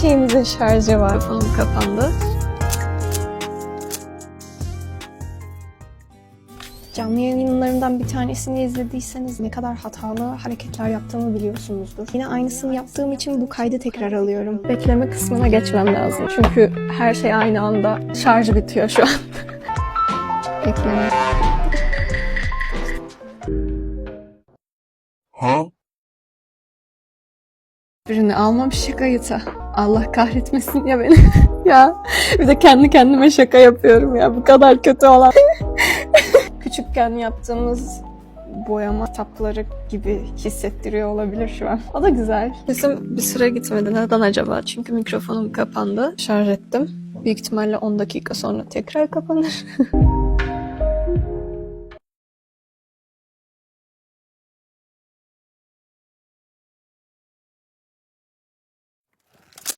şeyimizin şarjı var. Telefonum kapandı. Canlı yayınlarımdan bir tanesini izlediyseniz ne kadar hatalı hareketler yaptığımı biliyorsunuzdur. Yine aynısını yaptığım için bu kaydı tekrar alıyorum. Bekleme kısmına geçmem lazım. Çünkü her şey aynı anda şarjı bitiyor şu an. Bekleme. Huh? Birini almam şakayıta. Allah kahretmesin ya beni. ya bir de kendi kendime şaka yapıyorum ya. Bu kadar kötü olan. Küçükken yaptığımız boyama tapları gibi hissettiriyor olabilir şu an. O da güzel. Sesim bir süre gitmedi. Neden acaba? Çünkü mikrofonum kapandı. Şarj ettim. Büyük ihtimalle 10 dakika sonra tekrar kapanır.